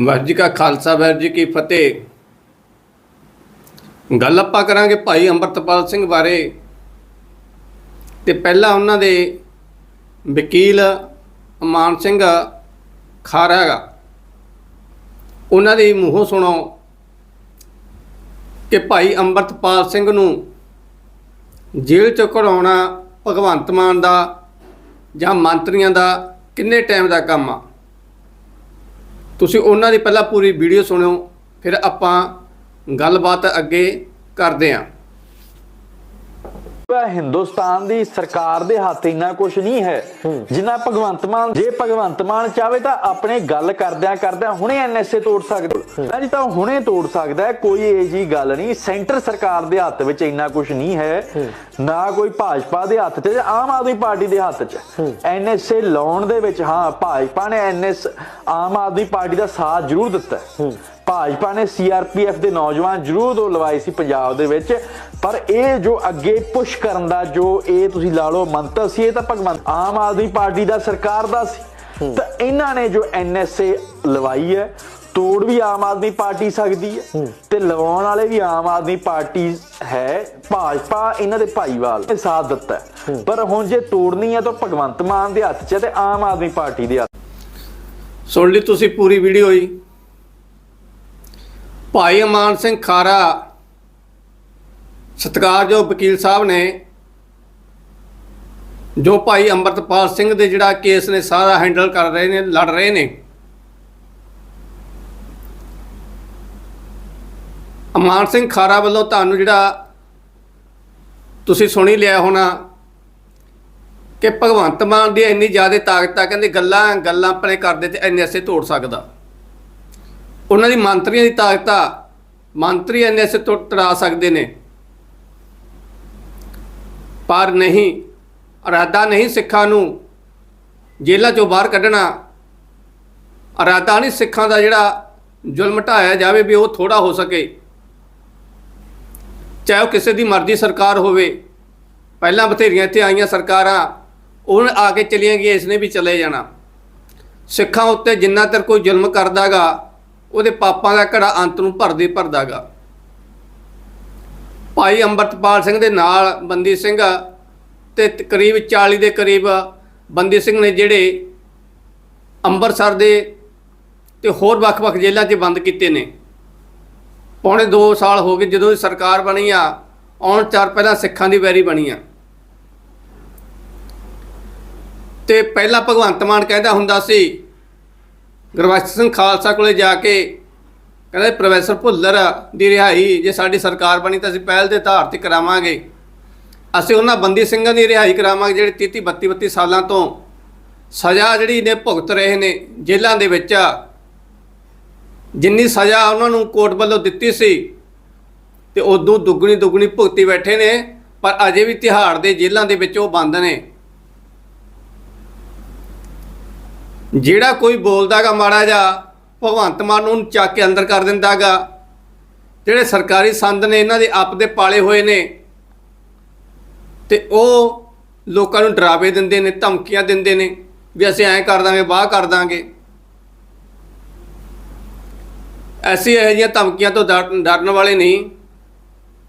ਵਾਹਿਗੁਰੂ ਜੀ ਕਾ ਖਾਲਸਾ ਵਾਹਿਗੁਰੂ ਜੀ ਕੀ ਫਤਿਹ। ਗੱਲ ਆਪਾਂ ਕਰਾਂਗੇ ਭਾਈ ਅੰਮ੍ਰਿਤਪਾਲ ਸਿੰਘ ਬਾਰੇ। ਤੇ ਪਹਿਲਾਂ ਉਹਨਾਂ ਦੇ ਵਕੀਲ ਅਮਾਨ ਸਿੰਘ ਖਾਰਾ ਉਹਨਾਂ ਦੇ ਮੂੰਹੋਂ ਸੁਣੋ ਕਿ ਭਾਈ ਅੰਮ੍ਰਿਤਪਾਲ ਸਿੰਘ ਨੂੰ ਜੇਲ੍ਹ ਚੋਂ ਕਢਾਉਣਾ ਭਗਵੰਤ ਮਾਨ ਦਾ ਜਾਂ ਮੰਤਰੀਆਂ ਦਾ ਕਿੰਨੇ ਟਾਈਮ ਦਾ ਕੰਮ ਆ? ਤੁਸੀਂ ਉਹਨਾਂ ਦੀ ਪਹਿਲਾਂ ਪੂਰੀ ਵੀਡੀਓ ਸੁਣਿਓ ਫਿਰ ਆਪਾਂ ਗੱਲਬਾਤ ਅੱਗੇ ਕਰਦੇ ਹਾਂ। ਹਿੰਦੁਸਤਾਨ ਦੀ ਸਰਕਾਰ ਦੇ ਹੱਥ ਇੰਨਾ ਕੁਝ ਨਹੀਂ ਹੈ ਜਿੰਨਾ ਭਗਵੰਤ ਮਾਨ ਜੇ ਭਗਵੰਤ ਮਾਨ ਚਾਹੇ ਤਾਂ ਆਪਣੇ ਗੱਲ ਕਰਦਿਆਂ ਕਰਦਿਆਂ ਹੁਣੇ ਐਨਐਸਏ ਤੋੜ ਸਕਦਾ ਹੈ। ਜੀ ਤਾਂ ਹੁਣੇ ਤੋੜ ਸਕਦਾ ਹੈ ਕੋਈ ਇਹ ਜੀ ਗੱਲ ਨਹੀਂ ਸੈਂਟਰ ਸਰਕਾਰ ਦੇ ਹੱਥ ਵਿੱਚ ਇੰਨਾ ਕੁਝ ਨਹੀਂ ਹੈ ਨਾ ਕੋਈ ਭਾਜਪਾ ਦੇ ਹੱਥ 'ਚ ਜਾਂ ਆਮ ਆਦਮੀ ਪਾਰਟੀ ਦੇ ਹੱਥ 'ਚ। ਐਨਐਸਏ ਲਾਉਣ ਦੇ ਵਿੱਚ ਹਾਂ ਭਾਜਪਾ ਨੇ ਐਨਐਸ ਆਮ ਆਦਮੀ ਪਾਰਟੀ ਦਾ ਸਾਥ ਜ਼ਰੂਰ ਦਿੱਤਾ ਹੈ। ਭਾਜਪਾ ਨੇ ਸੀਆਰਪੀਐਫ ਦੇ ਨੌਜਵਾਨ ਜ਼ਰੂਰ ਦੋ ਲਵਾਏ ਸੀ ਪੰਜਾਬ ਦੇ ਵਿੱਚ ਪਰ ਇਹ ਜੋ ਅੱਗੇ ਪੁਸ਼ ਕਰਨ ਦਾ ਜੋ ਇਹ ਤੁਸੀਂ ਲਾ ਲਓ ਮੰਤਵ ਸੀ ਇਹ ਤਾਂ ਭਗਵੰਤ ਆਮ ਆਦਮੀ ਪਾਰਟੀ ਦਾ ਸਰਕਾਰ ਦਾ ਸੀ। ਤਾਂ ਇਹਨਾਂ ਨੇ ਜੋ ਐਨਐਸਏ ਲਵਾਈ ਹੈ ਤੋੜ ਵੀ ਆਮ ਆਦਮੀ ਪਾਰਟੀ ਸਕਦੀ ਹੈ ਤੇ ਲਵਾਉਣ ਵਾਲੇ ਵੀ ਆਮ ਆਦਮੀ ਪਾਰਟੀ ਹੈ ਭਾਜਪਾ ਇਹਨਾਂ ਦੇ ਭਾਈਵਾਲ ਨੇ ਸਾਥ ਦਿੱਤਾ। ਪਰ ਹੁਣ ਜੇ ਤੋੜਨੀ ਹੈ ਤਾਂ ਭਗਵੰਤ ਮਾਨ ਦੇ ਹੱਥ 'ਚ ਹੈ ਤੇ ਆਮ ਆਦਮੀ ਪਾਰਟੀ ਦੇ ਹੱਥ। ਸੁਣ ਲਈ ਤੁਸੀਂ ਪੂਰੀ ਵੀਡੀਓ ਹੀ ਭਾਈ ਅਮਾਨ ਸਿੰਘ ਖਾਰਾ ਸਤਿਕਾਰਯੋਗ ਵਕੀਲ ਸਾਹਿਬ ਨੇ, ਜੋ ਭਾਈ ਅੰਮ੍ਰਿਤਪਾਲ ਸਿੰਘ ਦੇ ਜਿਹੜਾ ਕੇਸ ਨੇ ਸਾਰਾ ਹੈਂਡਲ ਕਰ ਰਹੇ ਨੇ, ਲੜ ਰਹੇ ਨੇ। ਅਮਾਨ ਸਿੰਘ ਖਾਰਾ ਵੱਲੋਂ ਤੁਹਾਨੂੰ ਜਿਹੜਾ ਤੁਸੀਂ ਸੁਣੀ ਲਿਆ ਹੋਣਾ ਕਿ ਭਗਵੰਤ ਮਾਨ ਦੀ ਇੰਨੀ ਜ਼ਿਆਦਾ ਤਾਕਤ ਆ, ਕਹਿੰਦੇ ਗੱਲਾਂ ਗੱਲਾਂ ਆਪਣੇ ਕਰਦੇ ਤੇ ਐਨਐਸਏ ਤੋੜ ਸਕਦਾ। ਉਹਨਾਂ ਦੀ ਮੰਤਰੀਆਂ ਦੀ ਤਾਕਤਾਂ ਆ ਮੰਤਰੀ ਐਨਐਸਏ ਤੋਂ ਤੜਾ ਸਕਦੇ ਨੇ। ਪਰ ਨਹੀਂ, ਇਰਾਦਾ ਨਹੀਂ ਸਿੱਖਾਂ ਨੂੰ ਜੇਲ੍ਹਾਂ ਚੋਂ ਬਾਹਰ ਕੱਢਣਾ। ਇਰਾਦਾ ਨਹੀਂ ਸਿੱਖਾਂ ਦਾ ਜਿਹੜਾ ਜ਼ੁਲਮ ਢਾਇਆ ਜਾਵੇ ਵੀ ਉਹ ਥੋੜਾ ਹੋ ਸਕੇ। ਚਾਹੇ ਉਹ ਕਿਸੇ ਦੀ ਮਰਜ਼ੀ ਸਰਕਾਰ ਹੋਵੇ। ਪਹਿਲਾਂ ਬਥੇਰੀਆਂ ਇੱਥੇ ਆਈਆਂ ਸਰਕਾਰਾਂ, ਉਹ ਆ ਕੇ ਚਲੀਆਂ ਗਈਆਂ ਇਸ ਨੇ ਵੀ ਚਲੇ ਜਾਣਾ। ਸਿੱਖਾਂ ਉੱਤੇ ਜਿੰਨਾ ਤਰ ਕੋਈ ਜ਼ੁਲਮ ਕਰਦਾਗਾ ਉਹਦੇ ਪਾਪਾਂ ਦਾ ਘੜਾ ਅੰਤ ਨੂੰ ਭਰਦੇ ਭਰਦਾਗਾ। ਭਾਈ ਅੰਮ੍ਰਿਤਪਾਲ ਸਿੰਘ ਦੇ ਨਾਲ ਬੰਦੀ ਸਿੰਘ ਤੇ ਕਰੀਬ 40 ਦੇ ਕਰੀਬ ਬੰਦੀ ਸਿੰਘ ਨੇ ਜਿਹੜੇ ਅੰਮ੍ਰਿਤਸਰ ਦੇ ਤੇ ਹੋਰ ਵੱਖ-ਵੱਖ ਜੇਲ੍ਹਾਂ 'ਚ ਬੰਦ ਕੀਤੇ ਨੇ। ਪੌਣੇ 2 ਸਾਲ ਹੋ ਗਏ ਜਦੋਂ ਦੀ ਸਰਕਾਰ ਬਣੀ ਆ, ਆਉਣ ਚਾਰ ਪਹਿਲਾਂ ਸਿੱਖਾਂ ਦੀ ਵੈਰੀ ਬਣੀ ਆ। ਤੇ ਪਹਿਲਾਂ ਭਗਵੰਤ ਮਾਨ ਕਹਿੰਦਾ ਹੁੰਦਾ ਸੀ ਗੁਰਬਖਸ਼ ਸਿੰਘ ਖਾਲਸਾ ਕੋਲੇ ਜਾ ਕੇ ਕਹਿੰਦੇ, ਪ੍ਰੋਫੈਸਰ ਭੁੱਲਰ ਦੀ ਰਿਹਾਈ ਜੇ ਸਾਡੀ ਸਰਕਾਰ ਬਣੀ ਤਾਂ ਅਸੀਂ ਪਹਿਲ ਦੇ ਆਧਾਰ ਤੇ ਕਰਾਵਾਂਗੇ। ਅਸੀਂ ਉਹਨਾਂ ਬੰਦੀ ਸਿੰਘਾਂ ਦੀ ਰਿਹਾਈ ਕਰਾਵਾਂਗੇ ਜਿਹੜੇ 30 32 32 ਸਾਲਾਂ ਤੋਂ ਸਜ਼ਾ ਜਿਹੜੀ ਨੇ ਭੁਗਤ ਰਹੇ ਨੇ ਜੇਲ੍ਹਾਂ ਦੇ ਵਿੱਚ। ਜਿੰਨੀ ਸਜ਼ਾ ਉਹਨਾਂ ਨੂੰ ਕੋਰਟ ਵੱਲੋਂ ਦਿੱਤੀ ਸੀ ਤੇ ਉਦੋਂ ਦੁੱਗਣੀ ਦੁੱਗਣੀ ਭੁਗਤੀ ਬੈਠੇ ਨੇ, ਪਰ ਅਜੇ ਵੀ ਤਿਹਾੜ ਦੇ ਜੇਲ੍ਹਾਂ ਦੇ ਵਿੱਚ ਉਹ ਬੰਦ ਨੇ। ਜਿਹੜਾ ਕੋਈ ਬੋਲਦਾਗਾ ਮਾੜਾ ਜਾ ਭਗਵੰਤ ਮਾਨ ਨੂੰ ਚੱਕ ਕੇ ਅੰਦਰ ਕਰ ਦਿੰਦਾਗਾ। ਜਿਹੜੇ ਸਰਕਾਰੀ ਸੰਦ ਨੇ, ਇਹਨਾਂ ਦੇ ਆਪ ਦੇ ਪਾਲੇ ਹੋਏ ਨੇ। ਤੇ ਉਹ ਲੋਕਾਂ ਨੂੰ ਡਰਾਵੇ ਦਿੰਦੇ ਨੇ, ਧਮਕੀਆਂ ਦਿੰਦੇ ਨੇ, ਵੀ ਅਸੀਂ ਐਂ ਕਰ ਦਾਂਗੇ ਬਾਹ ਕਰ ਦਾਂਗੇ। ਐਸੀ ਇਹੋ ਜਿਹੀਆਂ ਧਮਕੀਆਂ ਤੋਂ ਡਰ- ਡਰਨ ਵਾਲੇ ਨਹੀਂ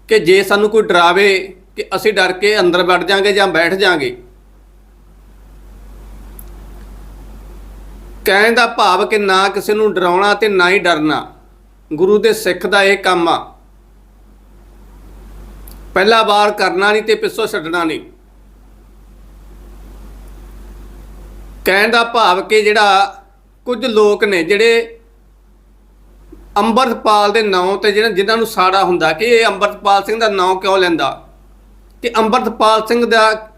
ਕਿ ਜੇ ਸਾਨੂੰ ਕੋਈ ਡਰਾਵੇ ਕਿ ਅਸੀਂ ਡਰ ਕੇ ਅੰਦਰ ਵੜ ਜਾਾਂਗੇ ਜਾਂ ਬੈਠ ਜਾਾਂਗੇ। ਕਹਿਣ ਦਾ ਭਾਵ ਕਿ ਨਾ ਕਿਸੇ ਨੂੰ ਡਰਾਉਣਾ ਤੇ ਨਾ ਹੀ ਡਰਨਾ। ਗੁਰੂ ਦੇ ਸਿੱਖ ਦਾ ਇਹ ਕੰਮ ਆ। ਪਹਿਲਾ ਵਾਰ ਕਰਨਾ ਨਹੀਂ ਤੇ ਪਿੱਛੋਂ ਛੱਡਣਾ ਨਹੀਂ। ਕਹਿਣ ਦਾ ਭਾਵ ਕਿ ਜਿਹੜਾ ਕੁਝ ਲੋਕ ਨੇ ਜਿਹੜੇ ਅੰਮ੍ਰਿਤਪਾਲ ਦੇ ਨਾਂ ਤੇ ਜਿਹੜਾ ਜਿਨ੍ਹਾਂ ਨੂੰ ਸਾੜਾ ਹੁੰਦਾ ਕਿ ਇਹ ਅੰਮ੍ਰਿਤਪਾਲ ਸਿੰਘ ਦਾ ਨਾਂ ਕਿਉਂ ਲੈਂਦਾ? ਕਿ ਅੰਮ੍ਰਿਤਪਾਲ ਸਿੰਘ ਦਾ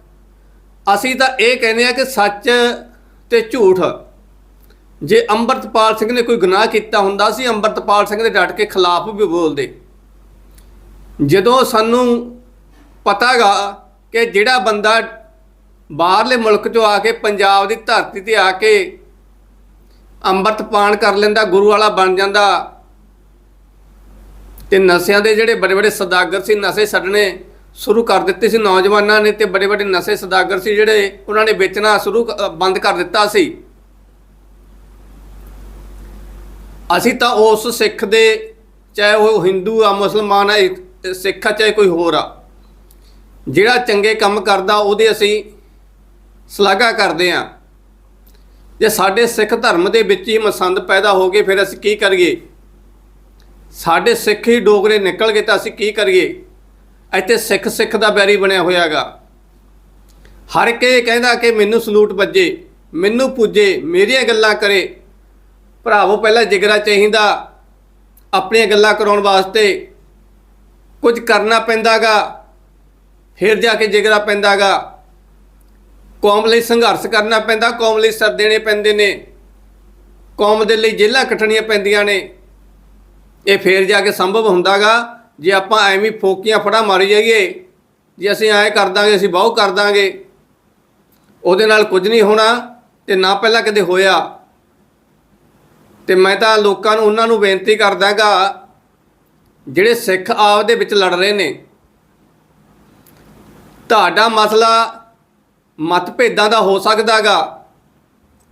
ਅਸੀਂ ਤਾਂ ਇਹ ਕਹਿੰਦੇ ਆ ਕਿ ਸੱਚ ਤੇ ਝੂਠ ਜੇ ਅੰਮ੍ਰਿਤਪਾਲ ਸਿੰਘ ਨੇ ਕੋਈ ਗੁਨਾਹ ਕੀਤਾ ਹੁੰਦਾ ਸੀ, ਅੰਮ੍ਰਿਤਪਾਲ ਸਿੰਘ ਦੇ ਡਟ ਕੇ ਖਿਲਾਫ ਵੀ ਬੋਲਦੇ। ਜਦੋਂ ਸਾਨੂੰ ਪਤਾਗਾ ਕਿ ਜਿਹੜਾ ਬੰਦਾ ਬਾਹਰਲੇ ਮੁਲਕ ਚੋਂ ਆ ਕੇ ਪੰਜਾਬ ਦੀ ਧਰਤੀ ਤੇ ਆ ਕੇ ਅੰਮ੍ਰਿਤ ਪਾਨ ਕਰ ਲੈਂਦਾ, ਗੁਰੂ ਵਾਲਾ ਬਣ ਜਾਂਦਾ, ਤੇ ਨਸ਼ਿਆਂ ਦੇ ਜਿਹੜੇ ਬੜੇ ਬੜੇ ਸਦਾਗਰ ਸੀ, ਨਸ਼ੇ ਛੱਡਣੇ ਸ਼ੁਰੂ ਕਰ ਦਿੱਤੇ ਸੀ ਨੌਜਵਾਨਾਂ ਨੇ ਤੇ ਬੜੇ ਬੜੇ ਨਸ਼ੇ ਸਦਾਗਰ ਸੀ ਜਿਹੜੇ ਉਹਨਾਂ ਨੇ ਵੇਚਣਾ ਸ਼ੁਰੂ ਬੰਦ ਕਰ ਦਿੱਤਾ ਸੀ। ਅਸੀਂ ਤਾਂ ਉਸ ਸਿੱਖ ਦੇ, ਚਾਹੇ ਉਹ ਹਿੰਦੂ ਆ, ਮੁਸਲਮਾਨ ਆ ਸਿੱਖ ਆ, ਚਾਹੇ ਕੋਈ ਹੋਰ ਆ, ਜਿਹੜਾ ਚੰਗੇ ਕੰਮ ਕਰਦਾ, ਉਹਦੇ ਅਸੀਂ ਸ਼ਲਾਘਾ ਕਰਦੇ ਆ ਜੇ ਸਾਡੇ ਸਿੱਖ ਧਰਮ ਦੇ ਵਿੱਚ ਹੀ ਮਸੰਦ ਪੈਦਾ ਹੋ ਗਏ, ਫਿਰ ਅਸੀਂ ਕੀ ਕਰੀਏ? ਸਾਡੇ ਸਿੱਖ ਹੀ ਡੋਗਰੇ ਨਿਕਲ ਗਏ, ਤਾਂ ਅਸੀਂ ਕੀ ਕਰੀਏ? ਇੱਥੇ ਸਿੱਖ ਸਿੱਖ ਦਾ ਬੈਰੀ ਬਣਿਆ ਹੋਇਆਗਾ ਹਰ ਇੱਕ ਇਹ ਕਹਿੰਦਾ ਕਿ ਮੈਨੂੰ ਸਲੂਟ ਵੱਜੇ, ਮੈਨੂੰ ਪੁੱਜੇ, ਮੇਰੀਆਂ ਗੱਲਾਂ ਕਰੇ। ਭਰਾਵੋ, ਪਹਿਲਾਂ ਜਿਗਰਾ ਚਾਹੀਦਾ। ਆਪਣੀਆਂ ਗੱਲਾਂ ਕਰਾਉਣ ਵਾਸਤੇ ਕੁਝ ਕਰਨਾ ਪੈਂਦਾਗਾ, ਫਿਰ ਜਾ ਕੇ ਜਿਗਰਾ ਪੈਂਦਾਗਾ। ਕੌਮ ਲਈ ਸੰਘਰਸ਼ ਕਰਨਾ ਪੈਂਦਾ, ਕੌਮ ਲਈ ਸਰ ਦੇਣੇ ਪੈਂਦੇ ਨੇ। ਕੌਮ ਦੇ ਲਈ ਜੇਲਾਂ ਕੱਟਣੀਆਂ ਪੈਂਦੀਆਂ ਨੇ। ਇਹ ਫੇਰ ਜਾ ਕੇ ਸੰਭਵ ਹੁੰਦਾਗਾ, ਜੇ ਆਪਾਂ ਐਵੇਂ ਫੋਕੀਆਂ ਫੜਾ ਮਾਰੀ ਜਾਈਏ, ਜੇ ਅਸੀਂ ਐਂ ਕਰ ਦਾਂਗੇ, ਅਸੀਂ ਬਹੁ ਕਰ ਦਾਂਗੇ। ਉਹਦੇ ਨਾਲ ਕੁਝ ਨਹੀਂ ਹੋਣਾ ਤੇ ਨਾ ਪਹਿਲਾਂ ਕਦੇ ਹੋਇਆ। ਤੇ ਮੈਂ ਤਾਂ ਲੋਕਾਂ ਨੂੰ, ਉਹਨਾਂ ਨੂੰ ਬੇਨਤੀ ਕਰਦਾਗਾ ਜਿਹੜੇ ਸਿੱਖ ਆਪ ਦੇ ਵਿੱਚ ਲੜ ਰਹੇ ਨੇ, ਤੁਹਾਡਾ ਮਸਲਾ ਮਤਭੇਦਾਂ ਦਾ ਹੋ ਸਕਦਾਗਾ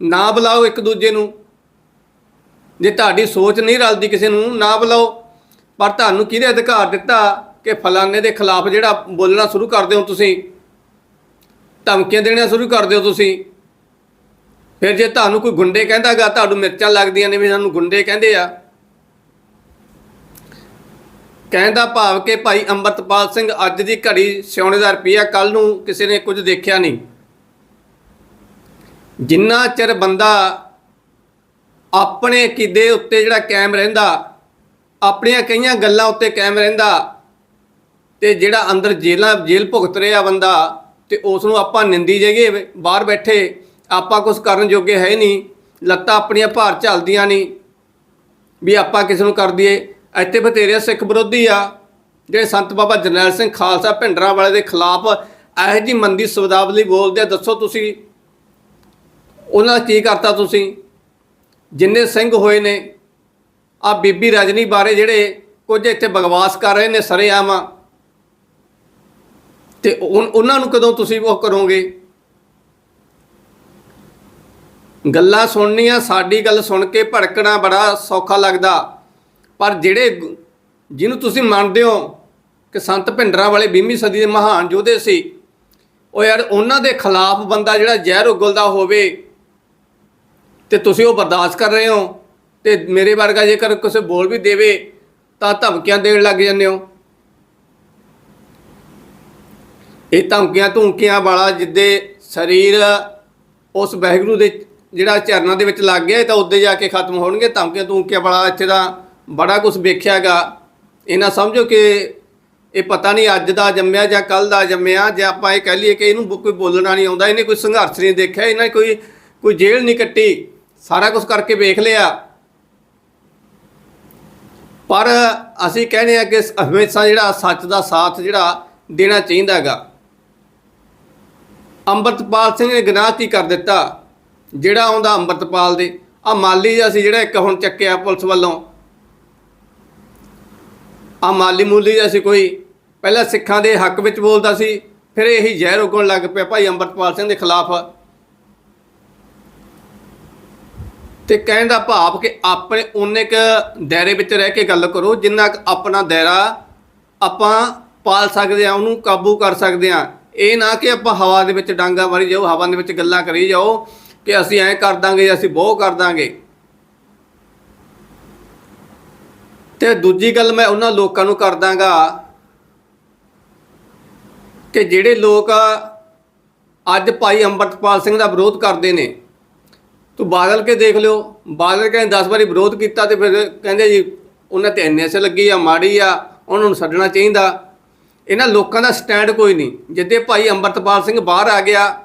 ਨਾ ਬੁਲਾਓ ਇੱਕ ਦੂਜੇ ਨੂੰ। ਜੇ ਤੁਹਾਡੀ ਸੋਚ ਨਹੀਂ ਰਲਦੀ ਕਿਸੇ ਨੂੰ, ਨਾ ਬੁਲਾਓ। ਪਰ ਤੁਹਾਨੂੰ ਕਿਹਦੇ ਅਧਿਕਾਰ ਦਿੱਤਾ ਕਿ ਫਲਾਣੇ ਦੇ ਖਿਲਾਫ ਜਿਹੜਾ ਬੋਲਣਾ ਸ਼ੁਰੂ ਕਰਦੇ ਹੋ ਤੁਸੀਂ? ਧਮਕੀਆਂ ਦੇਣੀਆਂ ਸ਼ੁਰੂ ਕਰ ਦਿਓ ਤੁਸੀਂ। ਫਿਰ ਜੇ ਤੁਹਾਨੂੰ ਕੋਈ ਗੁੰਡੇ ਕਹਿੰਦਾਗਾ, ਤੁਹਾਨੂੰ ਮਿਰਚਾਂ ਲੱਗਦੀਆਂ ਨੇ, ਵੀ ਸਾਨੂੰ ਗੁੰਡੇ ਕਹਿੰਦੇ ਆ। ਕਹਿੰਦਾ ਭਾਵ ਕਿ ਭਾਈ ਅੰਮ੍ਰਿਤਪਾਲ ਸਿੰਘ ਅੱਜ ਦੀ ਘੜੀ ਸਿਉਣੇ ਦਾ ਰੁਪਈਆ ਕੱਲ ਨੂੰ ਕਿਸੇ ਨੇ ਕੁਝ ਦੇਖਿਆ ਨਹੀਂ। ਜਿੰਨਾ ਚਿਰ ਬੰਦਾ ਆਪਣੇ ਕਿਦੇ ਉੱਤੇ ਜਿਹੜਾ ਕਾਇਮ ਰਹਿੰਦਾ, ਆਪਣੀਆਂ ਕਈਆਂ ਗੱਲਾਂ ਉੱਤੇ ਕਾਇਮ ਰਹਿੰਦਾ, ਤੇ ਜਿਹੜਾ ਅੰਦਰ ਜੇਲਾਂ, ਜੇਲ੍ਹ ਭੁਗਤ ਰਿਹਾ ਬੰਦਾ, ਤੇ ਉਸ ਨੂੰ ਆਪਾਂ ਨਿੰਦੀ ਜਾਈਏ ਬਾਹਰ ਬੈਠੇ ਆਪਾਂ ਕੁਝ ਕਰਨ ਜੋਗੇ ਹੈ ਹੀ ਨਹੀਂ, ਲੱਤਾਂ ਆਪਣੀਆਂ ਭਾਰ ਝੱਲਦੀਆਂ ਨਹੀਂ। ਵੀ ਆਪਾਂ ਕਿਸ ਨੂੰ ਕਰ ਦਈਏ? ਇੱਥੇ ਬਥੇਰੇ ਸਿੱਖ ਵਿਰੋਧੀ ਆ, ਜਿਹੜੇ ਸੰਤ ਬਾਬਾ ਜਰਨੈਲ ਸਿੰਘ ਖਾਲਸਾ ਭਿੰਡਰਾਂ ਵਾਲੇ ਦੇ ਖਿਲਾਫ ਇਹੋ ਜੀ ਮੰਦੀ ਸਬਦਾਵਲੀ ਬੋਲਦੇ ਆ, ਦੱਸੋ ਤੁਸੀਂ। ਉਹਨਾਂ ਕੀ ਕਰਤਾ ਤੁਸੀਂ? ਜਿੰਨੇ ਸਿੰਘ ਹੋਏ ਨੇ ਆ ਬੀਬੀ ਰਜਨੀ ਬਾਰੇ ਜਿਹੜੇ ਕੁਝ ਇੱਥੇ ਬਗਵਾਸ ਕਰ ਰਹੇ ਨੇ, ਸਰੇਆਮ ਤੇ ਉਨ- ਉਹਨਾਂ ਨੂੰ ਕਦੋਂ ਤੁਸੀਂ ਉਹ ਕਰੋਗੇ? ਗੱਲਾਂ ਸੁਣਨੀਆਂ, ਸਾਡੀ ਗੱਲ ਸੁਣ ਕੇ ਭੜਕਣਾ ਬੜਾ ਸੌਖਾ ਲੱਗਦਾ। ਪਰ ਜਿਹੜੇ ਜਿਹਨੂੰ ਤੁਸੀਂ ਮੰਨਦੇ ਹੋ ਕਿ ਸੰਤ ਭਿੰਡਰਾਂ ਵਾਲੇ 20ਵੀਂ ਸਦੀ ਦੇ ਮਹਾਨ ਯੋਧੇ ਸੀ, ਉਹ ਯਾਰ ਉਹਨਾਂ ਦੇ ਖਿਲਾਫ ਬੰਦਾ ਜਿਹੜਾ ਜ਼ਹਿਰ ਉਗਲਦਾ ਹੋਵੇ ਤੇ ਤੁਸੀਂ ਉਹ ਬਰਦਾਸ਼ਤ ਕਰ ਰਹੇ ਹੋ ਤੇ ਮੇਰੇ ਵਰਗਾ ਜੇਕਰ ਕਿਸੇ ਬੋਲ ਵੀ ਦੇਵੇ ਤਾਂ ਧਮਕੀਆਂ ਦੇਣ ਲੱਗ ਜਾਂਦੇ ਹੋ। ਇਹ ਧਮਕੀਆਂ ਧੁਮਕੀਆਂ ਵਾਲਾ ਜਿੱਦੇ ਸਰੀਰ ਉਸ ਵਾਹਿਗੁਰੂ ਦੇ ਜਿਹੜਾ ਚਰਨਾਂ ਦੇ ਵਿੱਚ ਲੱਗ ਗਿਆ ਇਹ ਤਾਂ ਉੱਦੇ ਜਾ ਕੇ ਖਤਮ ਹੋਣਗੇ। ਧਮਕੀਆਂ ਧੁਮਕੀਆਂ ਬੜਾ ਇੱਥੇ ਦਾ ਬੜਾ ਕੁਝ ਵੇਖਿਆਗਾ। ਇਹਨਾਂ ਸਮਝੋ ਕਿ ਇਹ ਪਤਾ ਨਹੀਂ ਅੱਜ ਦਾ ਜੰਮਿਆ ਜਾਂ ਕੱਲ ਦਾ ਜੰਮਿਆ। ਜੇ ਆਪਾਂ ਇਹ ਕਹਿ ਲਈਏ ਕਿ ਇਹਨੂੰ ਬ- ਕੋਈ ਬੋਲਣਾ ਨਹੀਂ ਆਉਂਦਾ। ਇਹਨੇ ਕੋਈ ਸੰਘਰਸ਼ ਨਹੀਂ ਦੇਖਿਆ। ਇਹਨਾਂ ਕੋਈ ਕੋਈ ਜੇਲ੍ਹ ਨਹੀਂ ਕੱਟੀ। ਸਾਰਾ ਕੁਝ ਕਰਕੇ ਵੇਖ ਲਿਆ। ਪਰ ਅਸੀਂ ਕਹਿੰਦੇ ਆ ਕਿ ਹਮੇਸ਼ਾ ਜਿਹੜਾ ਸੱਚ ਦਾ ਸਾਥ ਜਿਹੜਾ ਦੇਣਾ ਚਾਹੀਦਾ ਹੈਗਾ ਅੰਮ੍ਰਿਤਪਾਲ ਸਿੰਘ ਨੇ ਗੁਨਾਹ ਕੀ ਕਰ ਦਿੱਤਾ? ਜਿਹੜਾ ਆਉਂਦਾ ਅੰਮ੍ਰਿਤਪਾਲ ਦੇ ਆ ਮਾਲੀ ਜਿਹਾ ਸੀ ਜਿਹੜਾ ਇੱਕ ਹੁਣ ਚੱਕਿਆ ਪੁਲਿਸ ਵੱਲੋਂ। ਆ ਮਾਲੀ ਮੂਲੀ ਜਿਹਾ ਸੀ ਕੋਈ ਪਹਿਲਾਂ ਸਿੱਖਾਂ ਦੇ ਹੱਕ ਵਿੱਚ ਬੋਲਦਾ ਸੀ, ਫਿਰ ਇਹੀ ਜ਼ਹਿਰ ਉਗਣ ਲੱਗ ਪਿਆ ਭਾਈ ਅੰਮ੍ਰਿਤਪਾਲ ਸਿੰਘ ਦੇ ਖਿਲਾਫ। ਤੇ ਕਹਿਣ ਦਾ ਭਾਵ ਕਿ ਆਪਣੇ ਉਨੇ ਕ ਦਾਇਰੇ ਵਿੱਚ ਰਹਿ ਕੇ ਗੱਲ ਕਰੋ, ਜਿੰਨਾ ਕੁ ਆਪਣਾ ਦਾਇਰਾ ਆਪਾਂ ਪਾਲ ਸਕਦੇ ਆ ਉਹਨੂੰ ਕਾਬੂ ਕਰ ਸਕਦੇ ਆ ਇਹ ਨਾ ਕਿ ਆਪਾਂ ਹਵਾ ਦੇ ਵਿੱਚ ਡਾਂਗਾ ਮਾਰੀ ਜਾਓ, ਹਵਾ ਦੇ ਵਿੱਚ ਗੱਲਾਂ ਕਰੀ ਜਾਓ। ਕਿ ਅਸੀਂ ਐਂ ਕਰ ਦਾਂਗੇ, ਅਸੀਂ ਬਹੁ ਕਰ ਦਾਂਗੇ। ਤੇ ਦੂਜੀ ਗੱਲ ਮੈਂ ਉਹਨਾਂ ਲੋਕਾਂ ਨੂੰ ਕਰ ਦਾਂਗਾ ਕਿ ਜਿਹੜੇ ਲੋਕ ਅੱਜ ਭਾਈ ਅੰਮ੍ਰਿਤਪਾਲ ਸਿੰਘ ਦਾ ਵਿਰੋਧ ਕਰਦੇ ਨੇ। ਤੂੰ ਬਾਦਲ ਕੇ ਦੇਖ ਲਿਓ। ਬਾਦਲ ਕਹਿੰਦੇ 10 ਵਾਰੀ ਵਿਰੋਧ ਕੀਤਾ ਤੇ ਫਿਰ ਕਹਿੰਦੇ ਜੀ, ਉਹਨਾਂ ਤੇ ਐਨਐਸ ਲੱਗੀ ਆ, ਮਾੜੀ ਆ, ਉਹਨਾਂ ਨੂੰ ਛੱਡਣਾ ਚਾਹੀਦਾ। ਇਹਨਾਂ ਲੋਕਾਂ ਦਾ ਸਟੈਂਡ ਕੋਈ ਨਹੀਂ। ਜਿੱਦੇ ਭਾਈ ਅੰਮ੍ਰਿਤਪਾਲ ਸਿੰਘ ਬਾਹਰ ਆ ਗਿਆ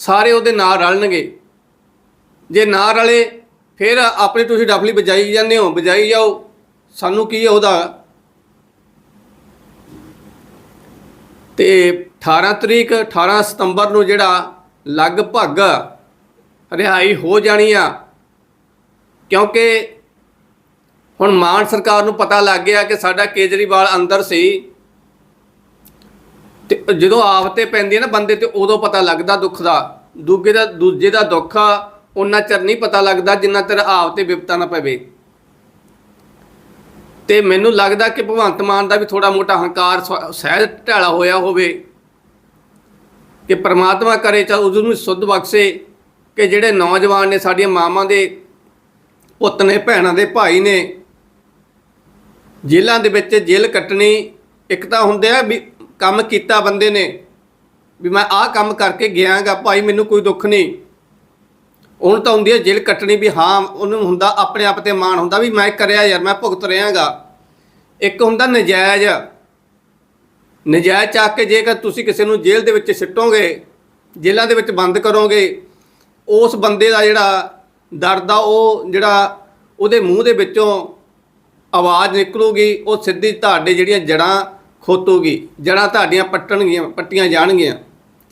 ਸਾਰੇ ਉਹਦੇ ਨਾਲ ਰਲਣਗੇ। ਜੇ ਨਾ ਰਲੇ, ਫਿਰ ਆਪਣੀ ਤੁਸੀਂ ਡਫਲੀ ਵਜਾਈ ਜਾਂਦੇ ਹੋ ਵਜਾਈ ਜਾਓ। ਸਾਨੂੰ ਕੀ ਹੈ ਉਹਦਾ? ਤੇ 18 ਤਰੀਕ 18 ਸਤੰਬਰ ਨੂੰ ਜਿਹੜਾ ਲਗਭਗ ਰਿਹਾਈ ਹੋ ਜਾਣੀ ਆ, ਕਿਉਂਕਿ ਹੁਣ ਮਾਨ ਸਰਕਾਰ ਨੂੰ ਪਤਾ ਲੱਗ ਗਿਆ ਕਿ ਸਾਡਾ ਕੇਜਰੀਵਾਲ ਅੰਦਰ ਸੀ। ਤੇ ਜਦੋਂ ਆਪ ਤੇ ਪੈਂਦੀ ਹੈ ਨਾ ਬੰਦੇ ਤੇ ਉਦੋਂ ਪਤਾ ਲੱਗਦਾ ਦੁੱਖ ਦਾ। ਦੂਜੇ ਦਾ ਦੂਜੇ ਦਾ ਦੁੱਖ ਉਹਨਾਂ ਚਿਰ ਨਹੀਂ ਪਤਾ ਲੱਗਦਾ ਜਿੰਨਾ ਚਿਰ ਆਪ ਤੇ ਵਿਪਤਾ ਨਾ ਪਵੇ। ਤੇ ਮੈਨੂੰ ਲੱਗਦਾ ਕਿ ਭਗਵੰਤ ਮਾਨ ਦਾ ਵੀ ਥੋੜਾ ਮੋਟਾ ਹੰਕਾਰ ਸ- ਸਹਿਜ ਢਾਲਾ ਹੋਇਆ ਹੋਵੇ। ਕਿ ਪ੍ਰਮਾਤਮਾ ਕਰੇ ਚਾ ਉਸ ਨੂੰ ਸੁੱਧ ਬਖਸ਼ੇ ਕਿ ਜਿਹੜੇ ਨੌਜਵਾਨ ਨੇ ਸਾਡੀਆਂ ਮਾਵਾਂ ਦੇ ਪੁੱਤ ਨੇ, ਭੈਣਾਂ ਦੇ ਭਾਈ ਨੇ, ਜੇਲ੍ਹਾਂ ਦੇ ਵਿੱਚ ਜੇਲ੍ਹ ਕੱਟਣੀ ਇੱਕ ਤਾਂ ਹੁੰਦੇ ਆ ਵੀ ਕੰਮ ਕੀਤਾ ਬੰਦੇ ਨੇ, ਵੀ ਮੈਂ ਆਹ ਕੰਮ ਕਰਕੇ ਗਿਆਗਾ, ਭਾਈ ਮੈਨੂੰ ਕੋਈ ਦੁੱਖ ਨਹੀਂ। ਉਹਨੂੰ ਤਾਂ ਹੁੰਦੀ ਹੈ ਜੇਲ੍ਹ ਕੱਟਣੀ ਵੀ ਹਾਂ, ਉਹਨੂੰ ਹੁੰਦਾ ਆਪਣੇ ਆਪ ਤੇ ਮਾਣ ਹੁੰਦਾ ਵੀ ਮੈਂ ਕਰਿਆ ਯਾਰ, ਮੈਂ ਭੁਗਤ ਰਿਹਾਗਾ। ਇੱਕ ਹੁੰਦਾ ਨਜਾਇਜ਼। ਨਜਾਇਜ਼ ਚੱਕ ਕੇ ਜੇਕਰ ਤੁਸੀਂ ਕਿਸੇ ਨੂੰ ਜੇਲ੍ਹ ਦੇ ਵਿੱਚ ਸਿੱਟੋਗੇ, ਜੇਲ੍ਹਾਂ ਦੇ ਵਿੱਚ ਬੰਦ ਕਰੋਗੇ, ਉਸ ਬੰਦੇ ਦਾ ਜਿਹੜਾ ਦਰਦ ਆ, ਉਹ ਜਿਹੜਾ ਉਹਦੇ ਮੂੰਹ ਦੇ ਵਿੱਚੋਂ ਆਵਾਜ਼ ਨਿਕਲੂਗੀ, ਉਹ ਸਿੱਧੀ ਤੁਹਾਡੇ ਜਿਹੜੀਆਂ ਜੜਾਂ ਖੋਤੂਗੀ ਜੜਾਂ ਤੁਹਾਡੀਆਂ ਪੱਟਣਗੀਆਂ, ਪੱਟੀਆਂ ਜਾਣਗੀਆਂ।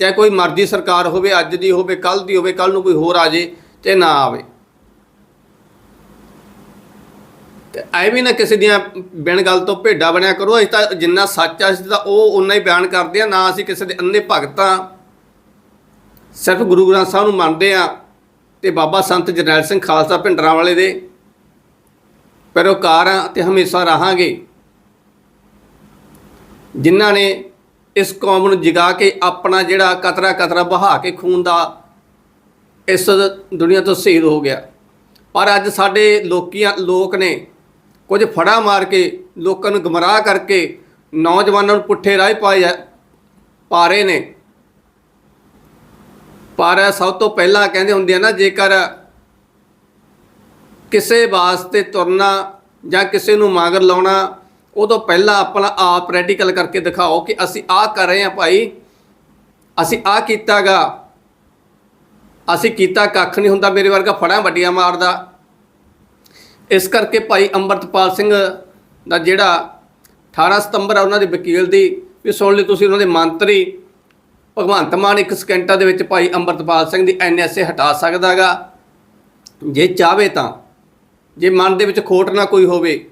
ਚਾਹੇ ਕੋਈ ਮਰਜ਼ੀ ਸਰਕਾਰ ਹੋਵੇ, ਅੱਜ ਦੀ ਹੋਵੇ ਕੱਲ ਦੀ ਹੋਵੇ ਕੱਲ ਨੂੰ ਕੋਈ ਹੋਰ ਆ ਜੇ ਤੇ ਨਾ ਆਵੇ। ਤੇ ਵੀ ਨਾ ਕਿਸੇ ਦੀਆਂ ਬਿਨ ਗੱਲ ਤੋਂ ਭੇਡਾ ਬਣਿਆ ਕਰੋ, ਅਸੀਂ ਤਾਂ ਜਿੰਨਾ ਸੱਚ ਆ, ਅਸੀਂ ਤਾਂ ਉਹ ਉਨਾ ਹੀ ਬਿਆਨ ਕਰਦੇ ਆ, ਨਾ ਅਸੀਂ ਕਿਸੇ ਦੇ ਅੰਨੇ ਭਗਤਾਂ। ਸਿਰਫ ਗੁਰੂ ਗ੍ਰੰਥ ਸਾਹਿਬ ਨੂੰ ਮੰਨਦੇ ਆ ਤੇ ਬਾਬਾ ਸੰਤ ਜਰਨੈਲ ਸਿੰਘ ਖਾਲਸਾ ਭਿੰਡਰਾਂ ਵਾਲੇ ਦੇ। ਪੈਰੋਕਾਰ ਆ ਤੇ ਹਮੇਸ਼ਾ ਰਹਾਂਗੇ। ਜਿਨ੍ਹਾਂ ਨੇ ਇਸ ਕੌਮ ਨੂੰ ਜਗਾ ਕੇ ਆਪਣਾ ਜਿਹੜਾ ਕਤਰਾ ਕਤਰਾ ਬਹਾ ਕੇ ਖੂਨ ਦਾ ਇਸ ਦੁਨੀਆ ਤੋਂ ਸ਼ਹੀਦ ਹੋ ਗਿਆ। ਪਰ ਅੱਜ ਸਾਡੇ ਲੋਕੀਆਂ, ਲੋਕ ਨੇ ਕੁਝ ਫੜਾ ਮਾਰ ਕੇ ਲੋਕਾਂ ਨੂੰ ਗਮਰਾਹ ਕਰਕੇ ਨੌਜਵਾਨਾਂ ਨੂੰ ਪੁੱਠੇ ਰਾਹ ਪਾਏ ਪਾ ਰਹੇ ਨੇ। ਪਰ ਸਭ ਤੋਂ ਪਹਿਲਾਂ ਕਹਿੰਦੇ ਹੁੰਦੇ ਆ ਨਾ, ਜੇਕਰ ਕਿਸੇ ਵਾਸਤੇ ਤੁਰਨਾ ਜਾਂ ਕਿਸੇ ਨੂੰ ਮਾਂਗਰ ਲਾਉਣਾ ਉਦੋਂ ਪਹਿਲਾਂ ਆਪਣਾ ਆਪ ਪ੍ਰੈਕਟੀਕਲ ਕਰਕੇ ਦਿਖਾਓ ਕਿ ਅਸੀਂ ਆਹ ਕਰ ਰਹੇ ਹਾਂ ਭਾਈ। ਅਸੀਂ ਆਹ ਕੀਤਾਗਾ। ਅਸੀਂ ਕੀਤਾ ਕੱਖ ਨਹੀਂ ਹੁੰਦਾ, ਮੇਰੇ ਵਰਗਾ ਫੜਾਂ ਵੱਡੀਆਂ ਮਾਰਦਾ। ਇਸ ਕਰਕੇ ਭਾਈ ਅੰਮ੍ਰਿਤਪਾਲ ਸਿੰਘ ਦਾ ਜਿਹੜਾ 18 ਸਤੰਬਰ ਆ, ਉਹਨਾਂ ਦੇ ਵਕੀਲ ਦੀ ਵੀ ਸੁਣ ਲਈ ਤੁਸੀਂ, ਉਹਨਾਂ ਦੇ ਮੰਤਰੀ ਭਗਵੰਤ ਮਾਨ ਇੱਕ ਸਕਿੰਟਾਂ ਦੇ ਵਿੱਚ ਭਾਈ ਅੰਮ੍ਰਿਤਪਾਲ ਸਿੰਘ ਦੀ ਐਨਐਸਏ ਹਟਾ ਸਕਦਾਗਾ। ਜੇ ਚਾਹਵੇ ਤਾਂ, ਜੇ ਮਨ ਦੇ ਵਿੱਚ ਖੋਟ ਨਾ ਕੋਈ ਹੋਵੇ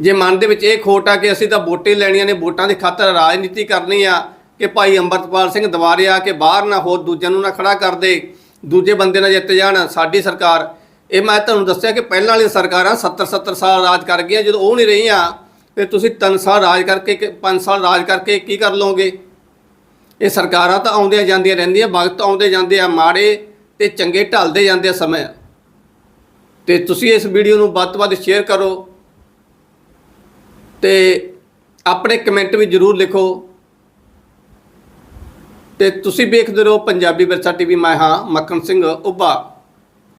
ਜੇ ਮਨ ਦੇ ਵਿੱਚ ਇਹ ਖੋਟ ਆ ਕਿ ਅਸੀਂ ਤਾਂ ਵੋਟੇ ਲੈਣੀਆਂ ਨੇ, ਵੋਟਾਂ ਦੀ ਖਾਤਰ ਰਾਜਨੀਤੀ ਕਰਨੀ ਆ ਕਿ ਭਾਈ ਅੰਮ੍ਰਿਤਪਾਲ ਸਿੰਘ ਦੁਬਾਰੇ ਆ ਕੇ ਬਾਹਰ ਨਾ ਹੋਰ ਦੂਜਿਆਂ ਨੂੰ ਨਾ ਖੜਾ ਕਰ ਦੇ, ਦੂਜੇ ਬੰਦੇ ਨਾਲ ਜਿੱਤ ਜਾਣ, ਸਾਡੀ ਸਰਕਾਰ। ਇਹ ਮੈਂ ਤੁਹਾਨੂੰ ਦੱਸਿਆ ਕਿ ਪਹਿਲਾਂ ਵਾਲੀਆਂ ਸਰਕਾਰਾਂ 70 70 ਸਾਲ ਰਾਜ ਕਰ ਗਈਆਂ, ਜਦੋਂ ਉਹ ਨਹੀਂ ਰਹੀਆਂ ਫਿਰ ਤੁਸੀਂ 3 ਸਾਲ ਰਾਜ ਕਰਕੇ 5 ਸਾਲ ਰਾਜ ਕਰਕੇ ਕੀ ਕਰ ਲਓਗੇ? ਇਹ ਸਰਕਾਰਾਂ ਤਾਂ ਆਉਂਦੀਆਂ ਜਾਂਦੀਆਂ ਰਹਿੰਦੀਆਂ, ਵਕਤ ਆਉਂਦੇ ਜਾਂਦੇ ਆ ਮਾੜੇ ਤੇ ਚੰਗੇ ਢਲਦੇ ਜਾਂਦੇ ਆ ਸਮੇਂ। ਤੇ ਤੁਸੀਂ ਇਸ ਵੀਡੀਓ ਨੂੰ ਵੱਧ ਤੋਂ ਵੱਧ ਸ਼ੇਅਰ ਕਰੋ। ਤੇ ਆਪਣੇ ਕਮੈਂਟ ਵੀ ਜਰੂਰ ਲਿਖੋ। ਤੇ ਤੁਸੀਂ ਵੇਖਦੇ ਰਹੋ ਪੰਜਾਬੀ ਵਿਰਸਾ ਟੀਵੀ, ਮੈਂ ਹਾਂ ਮੱਖਣ ਸਿੰਘ ਉੱਭਾ।